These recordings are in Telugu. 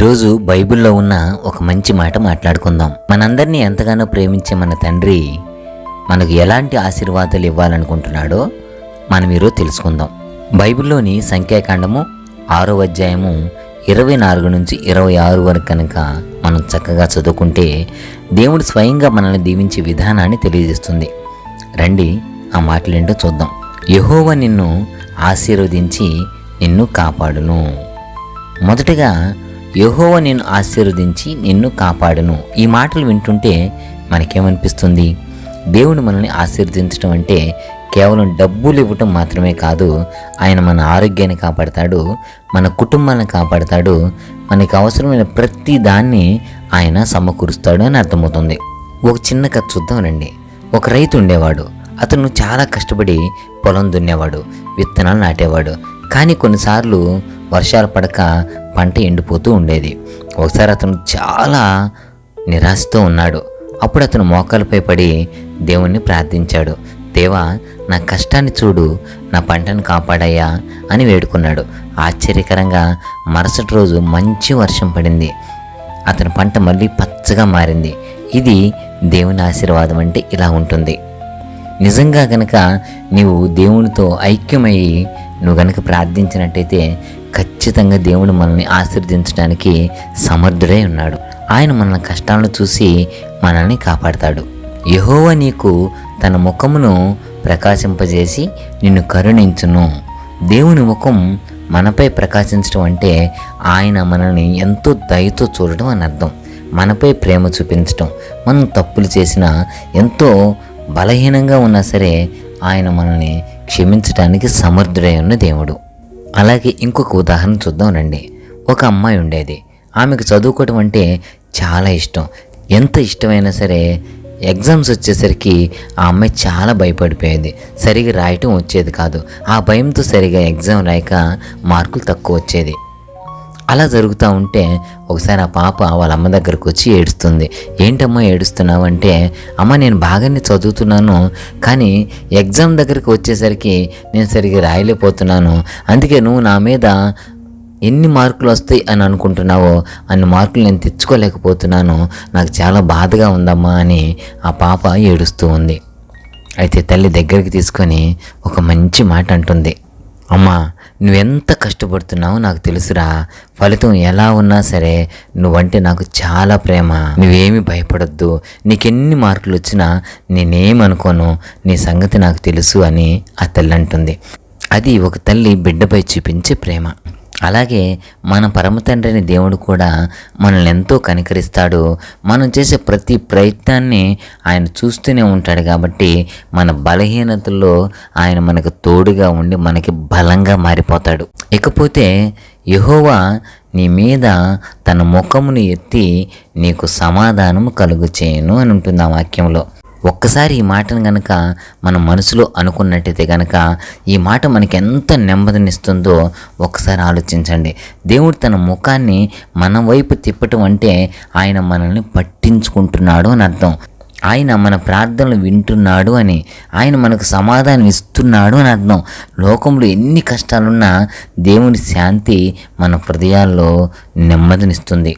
ఈరోజు బైబిల్లో ఉన్న ఒక మంచి మాట మాట్లాడుకుందాం. మనందరినీ ఎంతగానో ప్రేమించే మన తండ్రి మనకు ఎలాంటి ఆశీర్వాదాలు ఇవ్వాలనుకుంటున్నాడో మనం ఈరోజు తెలుసుకుందాం. బైబిల్లోని సంఖ్యాకాండము ఆరో అధ్యాయము ఇరవై నాలుగు నుంచి ఇరవై ఆరు వరకు కనుక మనం చక్కగా చదువుకుంటే దేవుడు స్వయంగా మనల్ని దీవించే విధానాన్ని తెలియజేస్తుంది. రండి ఆ మాటలేంటో చూద్దాం. యహోవ నిన్ను ఆశీర్వదించి నిన్ను కాపాడును. మొదటగా యహోవ నిన్ను ఆశీర్వదించి నిన్ను కాపాడును. ఈ మాటలు వింటుంటే మనకేమనిపిస్తుంది? దేవుడు మనల్ని ఆశీర్వదించడం అంటే కేవలం డబ్బులు ఇవ్వటం మాత్రమే కాదు ఆయన మన ఆరోగ్యాన్ని కాపాడతాడు మన కుటుంబాన్ని కాపాడతాడు మనకు అవసరమైన ప్రతి దాన్ని ఆయన సమకూరుస్తాడు అని అర్థమవుతుంది. ఒక చిన్న కథ చూద్దాం రండి. ఒక రైతు ఉండేవాడు. అతను చాలా కష్టపడి పొలం దున్నేవాడు విత్తనాలు నాటేవాడు. కానీ కొన్నిసార్లు వర్షాలు పడక పంట ఎండిపోతూ ఉండేది. ఒకసారి అతను చాలా నిరాశతో ఉన్నాడు. అప్పుడు అతను మోకాలపై పడి దేవుణ్ణి ప్రార్థించాడు. దేవా నా కష్టాన్ని చూడు నా పంటను కాపాడయ్యా అని వేడుకున్నాడు. ఆశ్చర్యకరంగా మరుసటి రోజు మంచి వర్షం పడింది. అతని పంట మళ్ళీ పచ్చగా మారింది. ఇది దేవుని ఆశీర్వాదం అంటే ఇలా ఉంటుంది. నిజంగా గనక నీవు దేవునితో ఐక్యమయ్యి నువ్వు కనుక ప్రార్థించినట్టయితే ఖచ్చితంగా దేవుడు మనల్ని ఆశీర్దించడానికి సమర్థుడై ఉన్నాడు. ఆయన మన కష్టాలను చూసి మనల్ని కాపాడతాడు. యహోవ నీకు తన ముఖమును ప్రకాశింపజేసి నిన్ను కరుణించును. దేవుని ముఖం మనపై ప్రకాశించడం అంటే ఆయన మనల్ని ఎంతో దయతో చూడడం అని అర్థం. మనపై ప్రేమ చూపించడం. మనం తప్పులు చేసినా ఎంతో బలహీనంగా ఉన్నా సరే ఆయన మనల్ని క్షమించడానికి సమర్థుడై ఉన్న దేవుడు. అలాగే ఇంకొక ఉదాహరణ చూద్దాం రండి. ఒక అమ్మాయి ఉండేది. ఆమెకు చదువుకోవడం అంటే చాలా ఇష్టం. ఎంత ఇష్టమైనా సరే ఎగ్జామ్స్ వచ్చేసరికి ఆ అమ్మాయి చాలా భయపడిపోయేది. సరిగా రాయటం వచ్చేది కాదు. ఆ భయంతో సరిగా ఎగ్జామ్ రాయక మార్కులు తక్కువ వచ్చేది. అలా జరుగుతూ ఉంటే ఒకసారి ఆ పాప వాళ్ళ అమ్మ దగ్గరకు వచ్చి ఏడుస్తుంది. ఏంటమ్మా ఏడుస్తున్నావు అంటే అమ్మ నేను బాగానే చదువుతున్నాను కానీ ఎగ్జామ్ దగ్గరికి వచ్చేసరికి నేను సరిగ్గా రాయలేకపోతున్నాను. అందుకే నువ్వు నా మీద ఎన్ని మార్కులు వస్తాయి అని అనుకుంటున్నావో అన్ని మార్కులు నేను తెచ్చుకోలేకపోతున్నాను. నాకు చాలా బాధగా ఉందమ్మా అని ఆ పాప ఏడుస్తూ ఉంది. అయితే తల్లి దగ్గరికి తీసుకొని ఒక మంచి మాట అంటుంది. అమ్మా నువ్వెంత కష్టపడుతున్నావో నాకు తెలుసురా. ఫలితం ఎలా ఉన్నా సరే నువ్వంటే నాకు చాలా ప్రేమ. నువ్వేమి భయపడొద్దు. నీకెన్ని మార్కులు వచ్చినా నేనేమనుకోను నీ సంగతి నాకు తెలుసు అని ఆ తల్లి అంటుంది. అది ఒక తల్లి బిడ్డపై చూపించే ప్రేమ. అలాగే మన పరమ తండ్రిని దేవుడు కూడా మనల్ని ఎంతో కనికరిస్తాడు. మనం చేసే ప్రతి ప్రయత్నాన్ని ఆయన చూస్తూనే ఉంటాడు కాబట్టి మన బలహీనతల్లో ఆయన మనకు తోడుగా ఉండి మనకి బలంగా మారిపోతాడు. ఇకపోతే యహోవా నీ మీద తన ముఖమును ఎత్తి నీకు సమాధానము కలుగు చేయను అని ఉంటుంది ఆ వాక్యంలో. ఒక్కసారి ఈ మాటను గనక మన మనసులో అనుకున్నట్టయితే గనక ఈ మాట మనకి ఎంత నెమ్మదినిస్తుందో ఒకసారి ఆలోచించండి. దేవుడు తన ముఖాన్ని మన వైపు తిప్పటం అంటే ఆయన మనల్ని పట్టించుకుంటున్నాడు అని అర్థం. ఆయన మన ప్రార్థనలు వింటున్నాడు అని ఆయన మనకు సమాధానం ఇస్తున్నాడు అని అర్థం. లోకంలో ఎన్ని కష్టాలున్నా దేవుని శాంతి మన హృదయాల్లో నెమ్మదినిస్తుంది.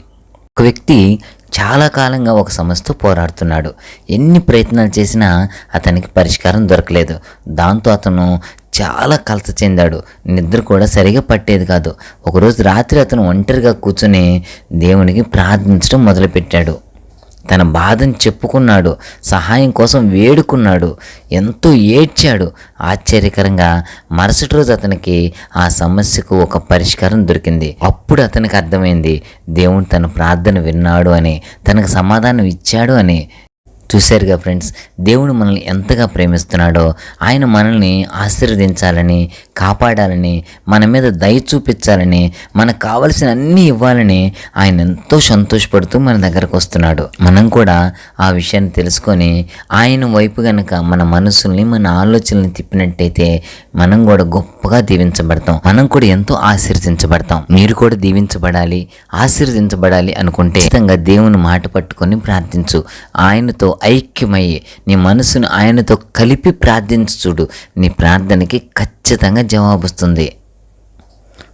ఒక వ్యక్తి చాలా కాలంగా ఒక సమస్యతో పోరాడుతున్నాడు. ఎన్ని ప్రయత్నాలు చేసినా అతనికి పరిష్కారం దొరకలేదు. దాంతో అతను చాలా కలత చెందాడు. నిద్ర కూడా సరిగా పట్టేది కాదు. ఒకరోజు రాత్రి అతను ఒంటరిగా కూర్చొని దేవునికి ప్రార్థించడం మొదలుపెట్టాడు. తన బాధను చెప్పుకున్నాడు సహాయం కోసం వేడుకున్నాడు ఎంతో ఏడ్చాడు. ఆశ్చర్యకరంగా మరుసటి రోజు అతనికి ఆ సమస్యకు ఒక పరిష్కారం దొరికింది. అప్పుడు అతనికి అర్థమైంది దేవుడు తన ప్రార్థన విన్నాడు అని తనకు సమాధానం ఇచ్చాడు అని. చూశారుగా ఫ్రెండ్స్ దేవుడు మనల్ని ఎంతగా ప్రేమిస్తున్నాడో ఆయన మనల్ని ఆశీర్వదించాలని కాపాడాలని మన మీద దయ చూపించాలని మనకు కావలసిన అన్నీ ఇవ్వాలని ఆయన ఎంతో సంతోషపడుతూ మన దగ్గరకు వస్తున్నాడు. మనం కూడా ఆ విషయాన్ని తెలుసుకొని ఆయన వైపు గనక మన మనసుల్ని మన ఆలోచనల్ని తిప్పినట్టయితే మనం కూడా గొప్పగా దీవించబడతాం. మనం కూడా ఎంతో ఆశీర్వదించబడతాం. మీరు కూడా దీవించబడాలి ఆశీర్వదించబడాలి అనుకుంటే ఖచ్చితంగా దేవుని మాట పట్టుకొని ప్రార్థించు. ఆయనతో ఐక్యమయ్యి నీ మనసును ఆయనతో కలిపి ప్రార్థించుడు నీ ప్రార్థనకి ఖచ్చితంగా జవాబు వస్తుంది.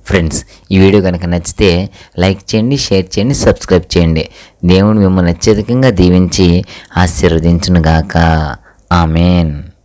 ఫ్రెండ్స్ ఈ వీడియో కనుక నచ్చితే లైక్ చేయండి షేర్ చేయండి సబ్స్క్రైబ్ చేయండి. దేవుడు మిమ్మల్ని అత్యధికంగా దీవించి ఆశీర్వదించునుగాక. ఆమెన్.